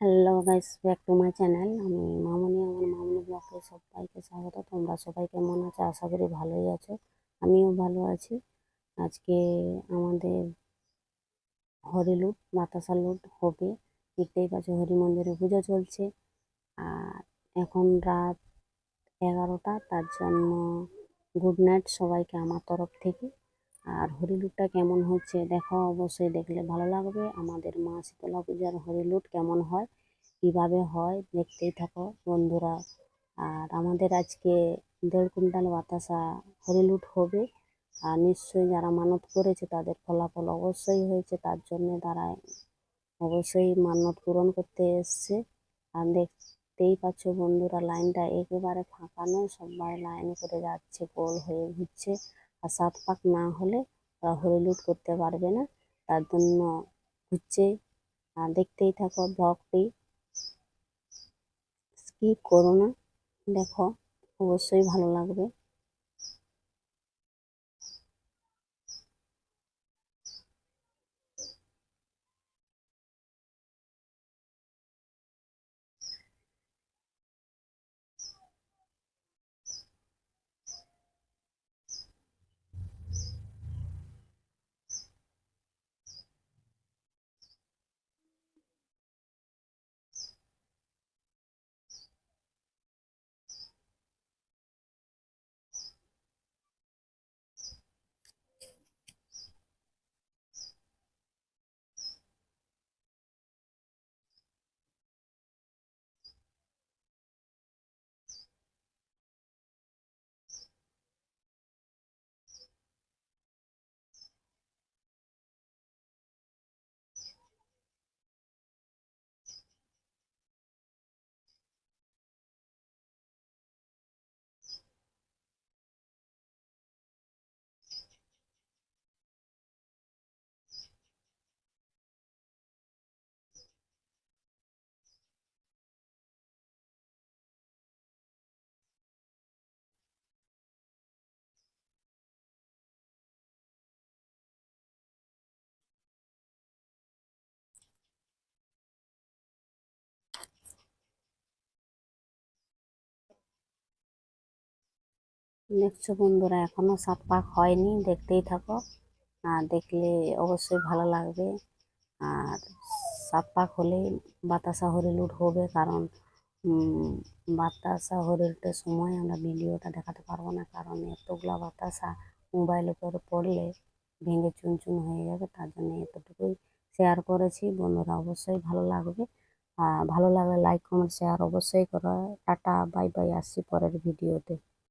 Hello guys back to my channel আমি মামনি, আমার মামনি ব্লগে সবাইকে স্বাগত। তোমরা সবাই কেমন আছো? আশা করি ভালোই আছো। আমিও ভালো আছি। আজকে আমাদের হরিলুট বাতাসা লুট হবে। দেখতেই পাচ্ছ হরি মন্দিরে পুজো চলছে। আর এখন রাত এগারোটা, তার জন্য গুড নাইট সবাইকে আমার তরফ থেকে। আর হরিলুটটা কেমন হচ্ছে দেখো, অবশ্যই দেখলে ভালো লাগবে। আমাদের মা শীতলা পূজার হরিলুট কেমন হয়, কীভাবে হয় দেখতেই থাকো বন্ধুরা। আর আমাদের আজকে দেড় কুইন্টাল বাতাসা হরিলুট হবে, আর নিশ্চয়ই যারা মানত করেছে তাদের ফলাফল অবশ্যই হয়েছে, তার জন্য তারা অবশ্যই মানত পূরণ করতে এসছে। আর দেখতেই পাচ্ছ বন্ধুরা, লাইনটা একেবারে ফাঁকা নয়, সবাই লাইন করে যাচ্ছে, গোল হয়ে ঘুরছে। আর সাত পাক না হলে ওরা হরিলুট করতে পারবে না। তার জন্য হচ্ছে দেখতেই থাকো ব্লগটি। স্কিপ করো না। দেখো, অবশ্যই ভালো লাগবে। দেখছ বন্ধুরা, এখনও সাত পাক হয়নি, দেখতেই থাকো। আর দেখলে অবশ্যই ভালো লাগবে। আর সাত পাক হলেই বাতাসা হরিলুট হবে, কারণ বাতাসা হরিলুটের সময় আমরা ভিডিওটা দেখাতে পারব না, কারণ এতগুলা বাতাসা মোবাইলের উপরে পড়লে ভেঙে চুন চুন হয়ে যাবে, তার জন্য এতটুকুই শেয়ার করেছি। বন্ধুরা, অবশ্যই ভালো লাগবে। ভালো লাগলে লাইক কমেন্ট শেয়ার অবশ্যই করো। টাটা বাই বাই আসছি পরের ভিডিওতে।